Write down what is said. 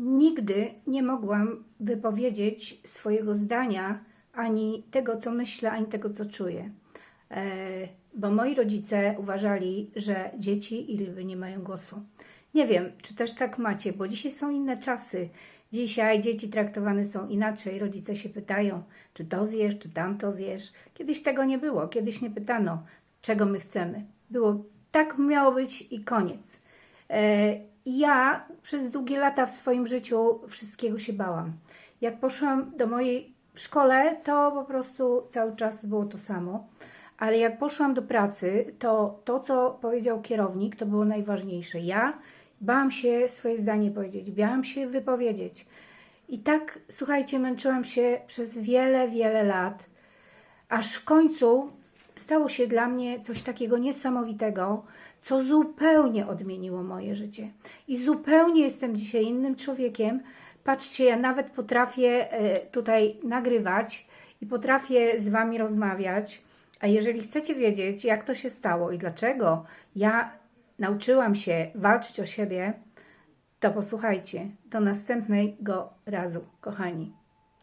nigdy nie mogłam wypowiedzieć swojego zdania, ani tego, co myślę, ani tego, co czuję. E, Bo moi rodzice uważali, że dzieci i ryby nie mają głosu. Nie wiem, czy też tak macie, bo dzisiaj są inne czasy. Dzisiaj dzieci traktowane są inaczej. Rodzice się pytają, czy to zjesz, czy tamto zjesz. Kiedyś tego nie było. Kiedyś nie pytano, czego my chcemy. Było tak miało być i koniec. Ja przez długie lata w swoim życiu wszystkiego się bałam. Jak poszłam do mojej szkole, to po prostu cały czas było to samo. Ale jak poszłam do pracy, to to, co powiedział kierownik, to było najważniejsze. Ja bałam się swoje zdanie powiedzieć, bałam się wypowiedzieć. I tak, słuchajcie, męczyłam się przez wiele, wiele lat, aż w końcu stało się dla mnie coś takiego niesamowitego, co zupełnie odmieniło moje życie. I zupełnie jestem dzisiaj innym człowiekiem. Patrzcie, ja nawet potrafię e, tutaj nagrywać i potrafię z Wami rozmawiać. A jeżeli chcecie wiedzieć, jak to się stało i dlaczego ja nauczyłam się walczyć o siebie, to posłuchajcie do następnego razu, kochani.